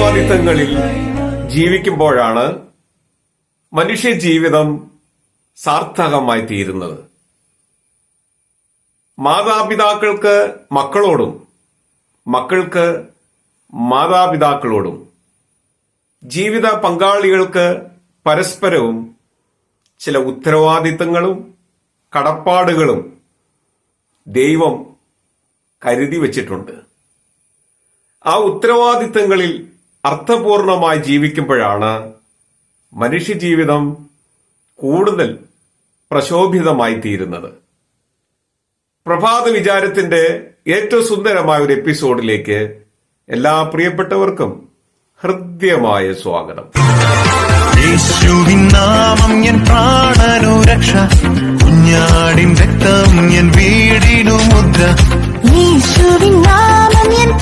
കാലഘട്ടങ്ങളിൽ ജീവിക്കുമ്പോഴാണ് മനുഷ്യ ജീവിതം സാർത്ഥകമായി തീരുന്നത്. മാതാപിതാക്കൾക്ക് മക്കളോടും മക്കൾക്ക് മാതാപിതാക്കളോടും ജീവിത പങ്കാളികൾക്ക് പരസ്പരവും ചില ഉത്തരവാദിത്തങ്ങളും കടപ്പാടുകളും ദൈവം കരുതി വച്ചിട്ടുണ്ട്. ആ ഉത്തരവാദിത്തങ്ങളിൽ അർത്ഥപൂർണമായി ജീവിക്കുമ്പോഴാണ് മനുഷ്യജീവിതം കൂടുതൽ പ്രശോഭിതമായി തീരുന്നത്. പ്രഭാത വിചാരത്തിന്റെ ഏറ്റവും സുന്ദരമായ ഒരു എപ്പിസോഡിലേക്ക് എല്ലാ പ്രിയപ്പെട്ടവർക്കും ഹൃദ്യമായ സ്വാഗതം. യേശുവിൻ നാമം എൻ പ്രാണനു രക്ഷ കുഞ്ഞാടിൻ രക്തം എൻ വീടിനു മുദ്ര. യേശുവിൻ നാമം എൻ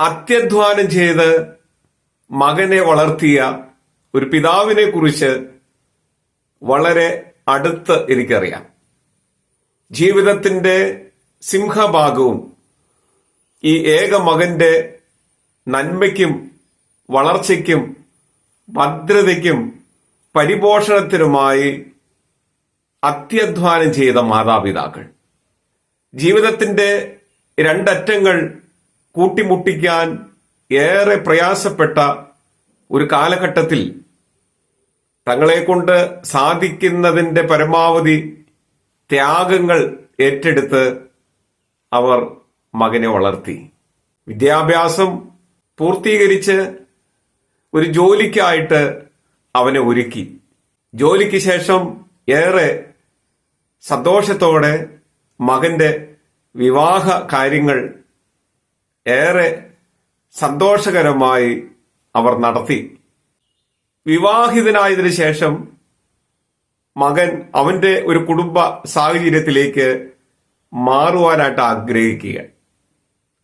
അത്യധ്വാനം ചെയ്ത് മകനെ വളർത്തിയ ഒരു പിതാവിനെ കുറിച്ച് വളരെ അടുത്ത് എനിക്കറിയാം. ജീവിതത്തിന്റെ സിംഹഭാഗവും ഈ ഏക മകന്റെ നന്മയ്ക്കും വളർച്ചയ്ക്കും ഭദ്രതയ്ക്കും പരിപോഷണത്തിനുമായി അത്യധ്വാനം ചെയ്ത മാതാപിതാക്കൾ. ജീവിതത്തിന്റെ രണ്ടറ്റങ്ങൾ കൂട്ടിമുട്ടിക്കാൻ ഏറെ പ്രയാസപ്പെട്ട ഒരു കാലഘട്ടത്തിൽ തങ്ങളെ കൊണ്ട് സാധിക്കുന്നതിന്റെ പരമാവധി ത്യാഗങ്ങൾ ഏറ്റെടുത്ത് അവർ മകനെ വളർത്തി. വിദ്യാഭ്യാസം പൂർത്തീകരിച്ച് ഒരു ജോലിക്കായിട്ട് അവനെ ഒരുക്കി. ജോലിക്ക് ശേഷം ഏറെ സന്തോഷത്തോടെ മകന്റെ വിവാഹ കാര്യങ്ങൾ ഏറെ സന്തോഷകരമായി അവർ നടത്തി. വിവാഹിതനായതിനു ശേഷം മകൻ അവന്റെ ഒരു കുടുംബ സാഹചര്യത്തിലേക്ക് മാറുവാനായിട്ട് ആഗ്രഹിക്കുക.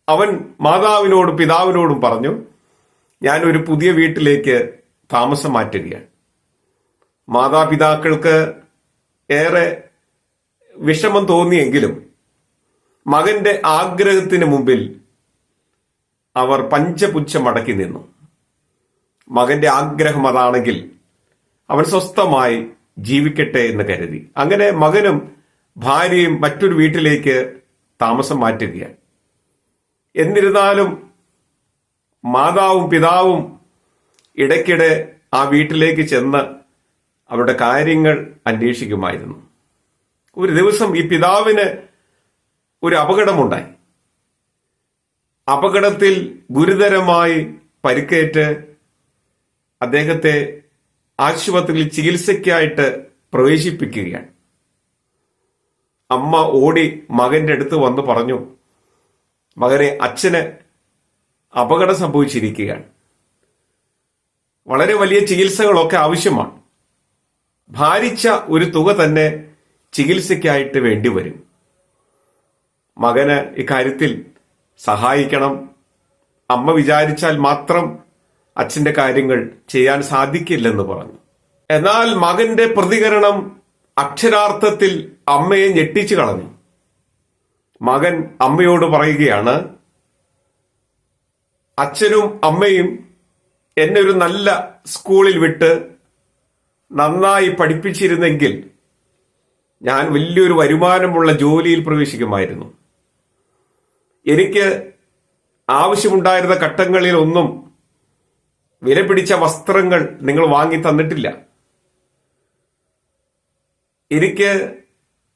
അവൻ മാതാവിനോടും പിതാവിനോടും പറഞ്ഞു ഞാൻ ഒരു പുതിയ വീട്ടിലേക്ക് താമസം മാറ്റുകയാണ്. മാതാപിതാക്കൾക്ക് ഏറെ വിഷമം തോന്നിയെങ്കിലും മകന്റെ ആഗ്രഹത്തിന് മുമ്പിൽ അവർ പഞ്ചപുച്ഛം മടക്കി നിന്നു. മകന്റെ ആഗ്രഹം അതാണെങ്കിൽ അവൻ സ്വസ്ഥമായി ജീവിക്കട്ടെ എന്ന് കരുതി. അങ്ങനെ മകനും ഭാര്യയും മറ്റൊരു വീട്ടിലേക്ക് താമസം മാറ്റുകയാണ്. എന്നിരുന്നാലും മാതാവും പിതാവും ഇടയ്ക്കിടെ ആ വീട്ടിലേക്ക് ചെന്ന് അവരുടെ കാര്യങ്ങൾ അന്വേഷിക്കുമായിരുന്നു. ഒരു ദിവസം ഈ പിതാവിന് ഒരു അപകടമുണ്ടായി. അപകടത്തിൽ ഗുരുതരമായി പരിക്കേറ്റ് അദ്ദേഹത്തെ ആശുപത്രിയിൽ ചികിത്സയ്ക്കായിട്ട് പ്രവേശിപ്പിക്കുകയാണ്. അമ്മ ഓടി മകന്റെ അടുത്ത് വന്ന് പറഞ്ഞു മകനെ അച്ഛന് അപകടം സംഭവിച്ചിരിക്കുകയാണ്. വളരെ വലിയ ചികിത്സകളൊക്കെ ആവശ്യമാണ്. ഭാരിച്ച ഒരു തുക തന്നെ ചികിത്സയ്ക്കായിട്ട് വേണ്ടി വരും. മകന് ഇക്കാര്യത്തിൽ സഹായിക്കണം. അമ്മ വിചാരിച്ചാൽ മാത്രം അച്ഛന്റെ കാര്യങ്ങൾ ചെയ്യാൻ സാധിക്കില്ലെന്ന് പറഞ്ഞു. എന്നാൽ മകന്റെ പ്രതികരണം അക്ഷരാർത്ഥത്തിൽ അമ്മയെ ഞെട്ടിച്ചു കളഞ്ഞു. മകൻ അമ്മയോട് പറയുകയാണ് അച്ഛനും അമ്മയും എന്നെ ഒരു നല്ല സ്കൂളിൽ വിട്ട് നന്നായി പഠിപ്പിച്ചിരുന്നെങ്കിൽ ഞാൻ വലിയൊരു വരുമാനമുള്ള ജോലിയിൽ പ്രവേശിക്കുമായിരുന്നു. എനിക്ക് ആവശ്യമുണ്ടായിരുന്ന ഘട്ടങ്ങളിൽ ഒന്നും വില പിടിച്ച വസ്ത്രങ്ങൾ നിങ്ങൾ വാങ്ങി തന്നിട്ടില്ല. എനിക്ക്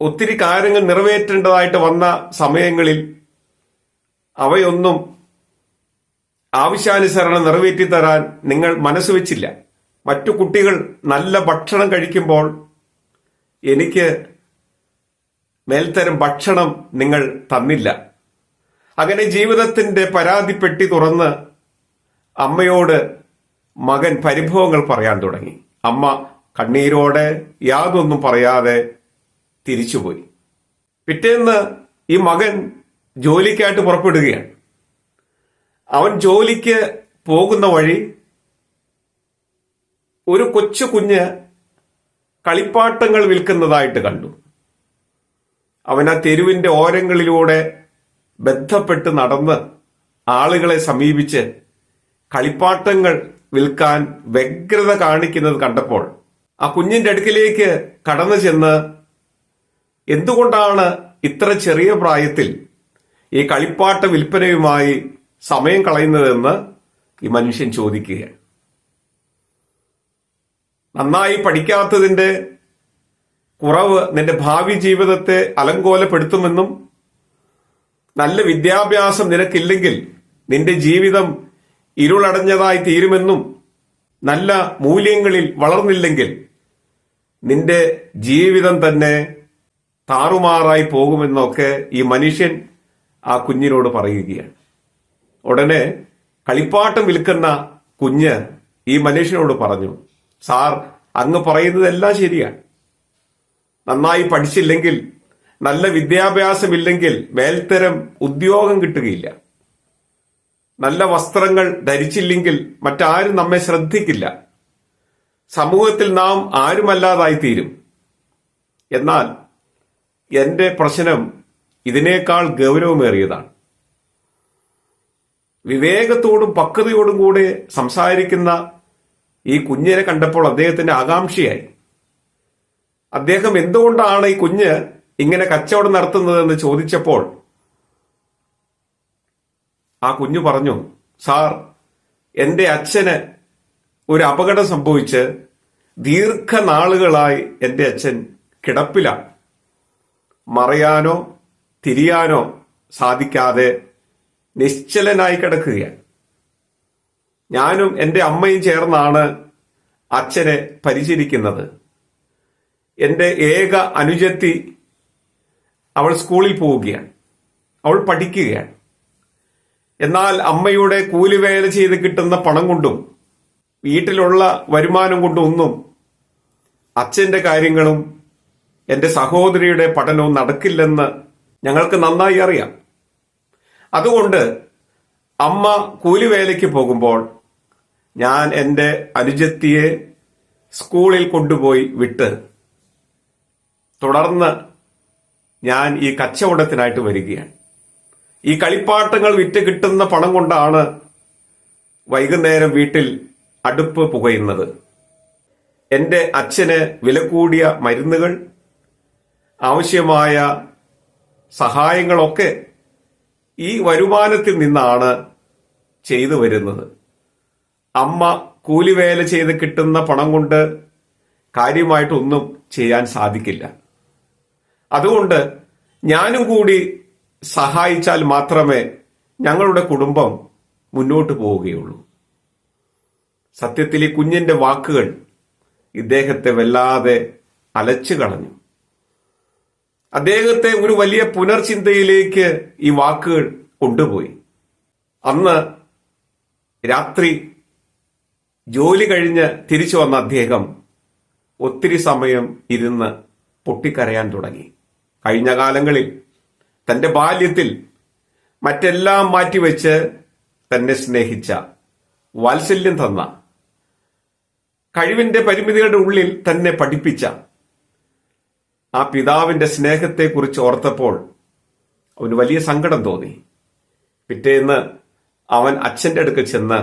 ഒത്തിരി കാര്യങ്ങൾ നിറവേറ്റേണ്ടതായിട്ട് വന്ന സമയങ്ങളിൽ അവയൊന്നും ആവശ്യാനുസരണം നിറവേറ്റി തരാൻ നിങ്ങൾ മനസ്സ് വെച്ചില്ല. മറ്റു കുട്ടികൾ നല്ല ഭക്ഷണം കഴിക്കുമ്പോൾ എനിക്ക് മേൽത്തരം ഭക്ഷണം നിങ്ങൾ തന്നില്ല. അങ്ങനെ ജീവിതത്തിന്റെ പരാതിപ്പെട്ടി തുറന്ന് അമ്മയോട് മകൻ പരിഭവങ്ങൾ പറയാൻ തുടങ്ങി. അമ്മ കണ്ണീരോടെ യാതൊന്നും പറയാതെ തിരിച്ചുപോയി. പിറ്റേന്ന് ഈ മകൻ ജോലിക്കായിട്ട് പുറപ്പെടുകയാണ്. അവൻ ജോലിക്ക് പോകുന്ന വഴി ഒരു കൊച്ചു കുഞ്ഞ് കളിപ്പാട്ടങ്ങൾ വിൽക്കുന്നതായിട്ട് കണ്ടു. അവൻ ആ തെരുവിന്റെ ഓരങ്ങളിലൂടെ ബന്ധപ്പെട്ട് നടന്ന് ആളുകളെ സമീപിച്ച് കളിപ്പാട്ടങ്ങൾ വിൽക്കാൻ വ്യഗ്രത കാണിക്കുന്നത് കണ്ടപ്പോൾ ആ കുഞ്ഞിന്റെ അടുക്കിലേക്ക് കടന്നു ചെന്ന് എന്തുകൊണ്ടാണ് ഇത്ര ചെറിയ പ്രായത്തിൽ ഈ കളിപ്പാട്ട വിൽപ്പനയുമായി സമയം കളയുന്നതെന്ന് ഈ മനുഷ്യൻ ചോദിക്കുകയാണ്. നന്നായി പഠിക്കാത്തതിന്റെ കുറവ് നിന്റെ ഭാവി ജീവിതത്തെ അലങ്കോലപ്പെടുത്തുമെന്നും നല്ല വിദ്യാഭ്യാസം നിനക്കില്ലെങ്കിൽ നിന്റെ ജീവിതം ഇരുളടഞ്ഞതായി തീരുമെന്നും നല്ല മൂല്യങ്ങളിൽ വളർന്നില്ലെങ്കിൽ നിന്റെ ജീവിതം തന്നെ താറുമാറായി പോകുമെന്നൊക്കെ ഈ മനുഷ്യൻ ആ കുഞ്ഞിനോട് പറയുകയാണ്. ഉടനെ കളിപ്പാട്ടം വിൽക്കുന്ന കുഞ്ഞ് ഈ മനുഷ്യനോട് പറഞ്ഞു സാർ അങ്ങ് പറയുന്നതെല്ലാം ശരിയാണ്. നന്നായി പഠിച്ചില്ലെങ്കിൽ നല്ല വിദ്യാഭ്യാസമില്ലെങ്കിൽ മേൽത്തരം ഉദ്യോഗം കിട്ടുകയില്ല. നല്ല വസ്ത്രങ്ങൾ ധരിച്ചില്ലെങ്കിൽ മറ്റാരും നമ്മെ ശ്രദ്ധിക്കില്ല. സമൂഹത്തിൽ നാം ആരുമല്ലാതായി തീരും എന്നാൽ എന്റെ പ്രശ്നം ഇതിനേക്കാൾ ഗൗരവമേറിയതാണ്. വിവേകത്തോടും പക്വതയോടും കൂടെ സംസാരിക്കുന്ന ഈ കുഞ്ഞിനെ കണ്ടപ്പോൾ അദ്ദേഹത്തിന്റെ ആകാംക്ഷയായി. അദ്ദേഹം എന്തുകൊണ്ടാണ് ഈ കുഞ്ഞ് ഇങ്ങനെ കച്ചവടം നടത്തുന്നതെന്ന് ചോദിച്ചപ്പോൾ ആ കുഞ്ഞു പറഞ്ഞു സാർ എന്റെ അച്ഛന് ഒരു അപകടം സംഭവിച്ച് ദീർഘനാളുകളായി എന്റെ അച്ഛൻ കിടപ്പില. മറയാനോ തിരിയാനോ സാധിക്കാതെ നിശ്ചലനായി കിടക്കുകയാണ്. ഞാനും എന്റെ അമ്മയും ചേർന്നാണ് അച്ഛനെ പരിചരിക്കുന്നത്. എന്റെ ഏക അനുജത്തി അവൾ സ്കൂളിൽ പോവുകയാണ്. അവൾ പഠിക്കുകയാണ്. എന്നാൽ അമ്മയുടെ കൂലിവേല ചെയ്ത് കിട്ടുന്ന പണം കൊണ്ടും വീട്ടിലുള്ള വരുമാനം കൊണ്ടും ഒന്നും അച്ഛന്റെ കാര്യങ്ങളും എന്റെ സഹോദരിയുടെ പഠനവും നടക്കില്ലെന്ന് ഞങ്ങൾക്ക് നന്നായി അറിയാം. അതുകൊണ്ട് അമ്മ കൂലിവേലയ്ക്ക് പോകുമ്പോൾ ഞാൻ എന്റെ അനുജത്തിയെ സ്കൂളിൽ കൊണ്ടുപോയി വിട്ട് തുടർന്ന് ഞാൻ ഈ കച്ചവടത്തിനായിട്ട് വരികയാണ്. ഈ കളിപ്പാട്ടങ്ങൾ വിറ്റ് കിട്ടുന്ന പണം കൊണ്ടാണ് വൈകുന്നേരം വീട്ടിൽ അടുപ്പ് പുകയുന്നത്. എന്റെ അച്ഛന് വില കൂടിയ മരുന്നുകൾ ആവശ്യമായ സഹായങ്ങളൊക്കെ ഈ വരുമാനത്തിൽ നിന്നാണ് ചെയ്തു വരുന്നത്. അമ്മ കൂലിവേല ചെയ്ത് കിട്ടുന്ന പണം കൊണ്ട് കാര്യമായിട്ടൊന്നും ചെയ്യാൻ സാധിക്കില്ല. അതുകൊണ്ട് ഞാനും കൂടി സഹായിച്ചാൽ മാത്രമേ ഞങ്ങളുടെ കുടുംബം മുന്നോട്ട് പോവുകയുള്ളൂ. സത്യത്തിൽ ഈ കുഞ്ഞിന്റെ വാക്കുകൾ ഇദ്ദേഹത്തെ വല്ലാതെ അലച്ചു കളഞ്ഞു. അദ്ദേഹത്തെ ഒരു വലിയ പുനർചിന്തയിലേക്ക് ഈ വാക്കുകൾ കൊണ്ടുപോയി. അന്ന് രാത്രി ജോലി കഴിഞ്ഞ് തിരിച്ചു വന്ന അദ്ദേഹം ഒത്തിരി സമയം ഇരുന്ന് പൊട്ടിക്കരയാൻ തുടങ്ങി. കഴിഞ്ഞ കാലങ്ങളിൽ തന്റെ ബാല്യത്തിൽ മറ്റെല്ലാം മാറ്റിവെച്ച് തന്നെ സ്നേഹിച്ച വാത്സല്യം തന്ന കഴിവിന്റെ പരിമിതികളുടെ ഉള്ളിൽ തന്നെ പഠിപ്പിച്ച ആ പിതാവിന്റെ സ്നേഹത്തെക്കുറിച്ച് ഓർത്തപ്പോൾ അവന് വലിയ സങ്കടം തോന്നി. പിറ്റേന്ന് അവൻ അച്ഛന്റെ അടുക്ക് ചെന്ന്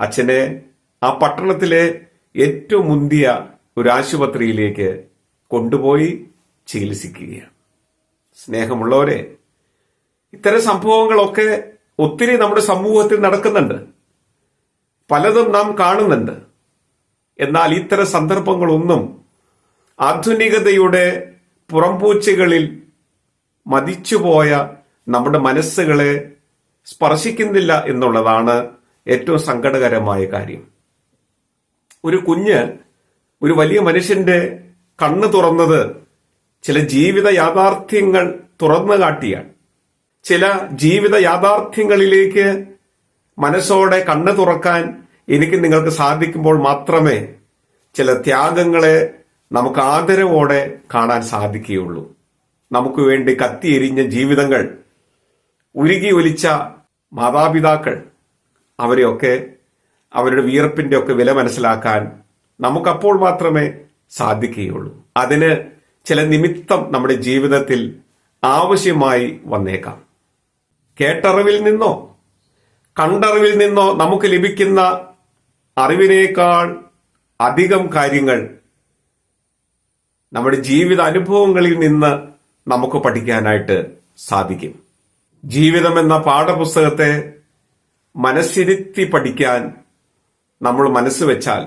അച്ഛനെ ആ പട്ടണത്തിലെ ഏറ്റവും മുന്തിയ ഒരു ആശുപത്രിയിലേക്ക് കൊണ്ടുപോയി ചികിത്സിക്കുകയാണ്. സ്നേഹമുള്ളവരെ ഇത്തരം സംഭവങ്ങളൊക്കെ ഒത്തിരി നമ്മുടെ സമൂഹത്തിൽ നടക്കുന്നുണ്ട്. പലതും നാം കാണുന്നുണ്ട്. എന്നാൽ ഇത്തരം സന്ദർഭങ്ങളൊന്നും ആധുനികതയുടെ പുറംപൂച്ചകളിൽ മതിച്ചുപോയ നമ്മുടെ മനസ്സുകളെ സ്പർശിക്കുന്നില്ല എന്നുള്ളതാണ് ഏറ്റവും സങ്കടകരമായ കാര്യം. ഒരു കുഞ്ഞ് ഒരു വലിയ മനുഷ്യന്റെ കണ്ണ് തുറന്നത് ചില ജീവിത യാഥാർത്ഥ്യങ്ങൾ തുറന്നു കാട്ടിയാണ്. ചില ജീവിത യാഥാർത്ഥ്യങ്ങളിലേക്ക് മനസ്സോടെ കണ്ണു തുറക്കാൻ എനിക്ക് നിങ്ങൾക്ക് സാധിക്കുമ്പോൾ മാത്രമേ ചില ത്യാഗങ്ങളെ നമുക്ക് ആദരവോടെ കാണാൻ സാധിക്കുകയുള്ളൂ. നമുക്ക് വേണ്ടി കത്തിയെരിഞ്ഞ ജീവിതങ്ങൾ ഉരുകി ഒലിച്ച മാതാപിതാക്കൾ അവരെയൊക്കെ അവരുടെ വിയർപ്പിന്റെ ഒക്കെ വില മനസ്സിലാക്കാൻ നമുക്കപ്പോൾ മാത്രമേ സാധിക്കുകയുള്ളൂ. അതിന് ചില നിമിത്തം നമ്മുടെ ജീവിതത്തിൽ ആവശ്യമായി വന്നേക്കാം. കേട്ടറിവിൽ നിന്നോ കണ്ടറിവിൽ നിന്നോ നമുക്ക് ലഭിക്കുന്ന അറിവിനേക്കാൾ അധികം കാര്യങ്ങൾ നമ്മുടെ ജീവിത അനുഭവങ്ങളിൽ നിന്ന് നമുക്ക് പഠിക്കാനായിട്ട് സാധിക്കും. ജീവിതം എന്ന പാഠപുസ്തകത്തെ മനസ്സിരുത്തി പഠിക്കാൻ നമ്മൾ മനസ്സ് വെച്ചാൽ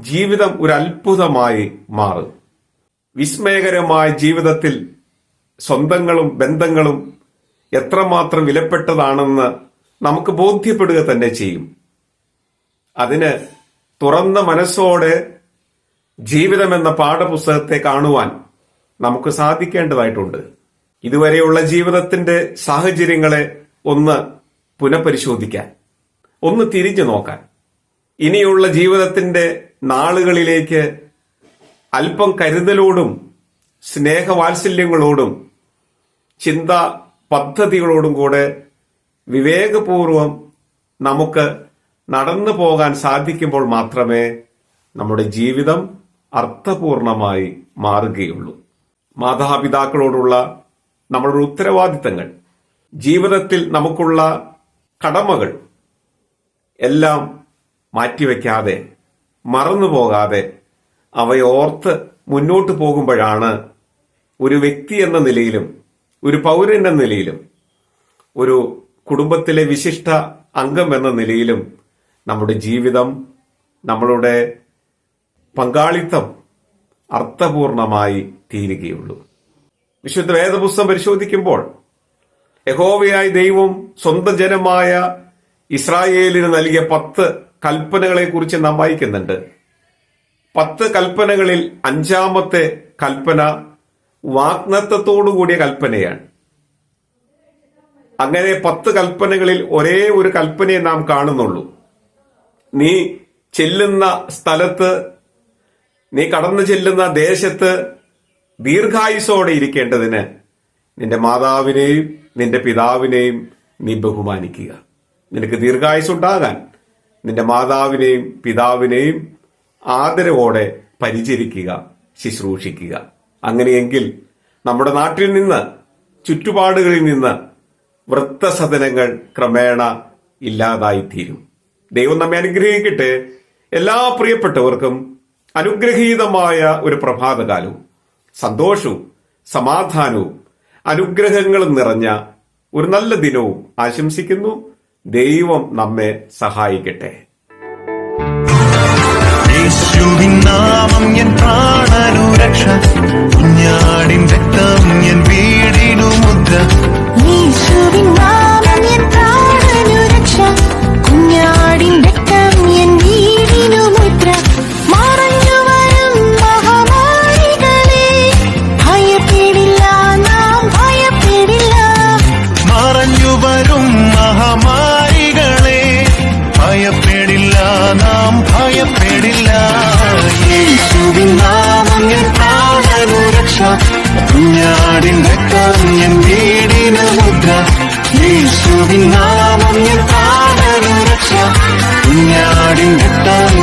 ജീവിതം ഒരു അത്ഭുതമായി മാറും. വിസ്മയകരമായ ജീവിതത്തിൽ സ്വന്തങ്ങളും ബന്ധങ്ങളും എത്രമാത്രം വിലപ്പെട്ടതാണെന്ന് നമുക്ക് ബോധ്യപ്പെടുക തന്നെ ചെയ്യും. അതിന് തുറന്ന മനസ്സോടെ ജീവിതമെന്ന പാഠപുസ്തകത്തെ കാണുവാൻ നമുക്ക് സാധിക്കേണ്ടതായിട്ടുണ്ട്. ഇതുവരെയുള്ള ജീവിതത്തിന്റെ സാഹചര്യങ്ങളെ ഒന്ന് പുനഃപരിശോധിക്കാൻ ഒന്ന് തിരിഞ്ഞു നോക്കാൻ. ഇനിയുള്ള ജീവിതത്തിന്റെ നാളുകളിലേക്ക് അല്പം കരുതലോടും സ്നേഹവാത്സല്യങ്ങളോടും ചിന്ത പദ്ധതികളോടും കൂടെ വിവേകപൂർവം നമുക്ക് നടന്നു പോകാൻ സാധിക്കുമ്പോൾ മാത്രമേ നമ്മുടെ ജീവിതം അർത്ഥപൂർണമായി മാറുകയുള്ളൂ. മാതാപിതാക്കളോടുള്ള നമ്മളുടെ ഉത്തരവാദിത്തങ്ങൾ ജീവിതത്തിൽ നമുക്കുള്ള കടമകൾ എല്ലാം മാറ്റിവെക്കാതെ മറന്നു പോകാതെ അവയോർത്ത് മുന്നോട്ട് പോകുമ്പോഴാണ് ഒരു വ്യക്തി എന്ന നിലയിലും ഒരു പൗരൻ എന്ന നിലയിലും ഒരു കുടുംബത്തിലെ വിശിഷ്ട അംഗം എന്ന നിലയിലും നമ്മുടെ ജീവിതം നമ്മളുടെ പങ്കാളിത്തം അർത്ഥപൂർണമായി തീരുകയുള്ളൂ. വിശുദ്ധ വേദപുസ്തകം പരിശോധിക്കുമ്പോൾ യഹോവയായ ദൈവം സ്വന്തം ജനമായ ഇസ്രായേലിന് നൽകിയ പത്ത് കൽപ്പനകളെ കുറിച്ച് നാം വായിക്കുന്നുണ്ട്. പത്ത് കൽപ്പനകളിൽ അഞ്ചാമത്തെ കൽപ്പന വാഗ്നത്വത്തോടുകൂടിയ കൽപ്പനയാണ്. അങ്ങനെ പത്ത് കൽപ്പനകളിൽ ഒരേ ഒരു കൽപ്പനയെ നാം കാണുന്നുള്ളൂ. നീ ചെല്ലുന്ന സ്ഥലത്ത് നീ കടന്നു ചെല്ലുന്ന ദേശത്ത് ദീർഘായുസോടെ ഇരിക്കേണ്ടതിന് നിന്റെ മാതാവിനെയും നിന്റെ പിതാവിനെയും നീ ബഹുമാനിക്കുക. നിനക്ക് ദീർഘായുസ് ഉണ്ടാകാൻ നിന്റെ മാതാവിനെയും പിതാവിനെയും ആദരവോടെ പരിചരിക്കുക ശുശ്രൂഷിക്കുക. അങ്ങനെയെങ്കിൽ നമ്മുടെ നാട്ടിൽ നിന്ന് ചുറ്റുപാടുകളിൽ നിന്ന് വൃത്തസദനങ്ങൾ ക്രമേണ ഇല്ലാതായിത്തീരും. ദൈവം നമ്മെ അനുഗ്രഹിക്കട്ടെ. എല്ലാ പ്രിയപ്പെട്ടവർക്കും അനുഗ്രഹീതമായ ഒരു പ്രഭാതകാലവും സന്തോഷവും സമാധാനവും അനുഗ്രഹങ്ങളും നിറഞ്ഞ ഒരു നല്ല ദിനവും ആശംസിക്കുന്നു. ദൈവം നമ്മെ സഹായിക്കട്ടെ. യേശുവിൻ നാമം എൻ പ്രാണനുരക്ഷ. കുഞ്ഞാടിൻ രക്തം എൻ വീടിനു മുദ്ര. യേശുവിൻ നാമം എൻ പ്രാണനുരക്ഷ. കുഞ്ഞാടിൻ രക്തം കുഞ്ഞാടിൻ രക്തം എൻ വീടിനു മുദ്ര. യേശുവിൻ നാമം എൻ പ്രാണനുരക്ഷ കുഞ്ഞാടിൻ രക്തം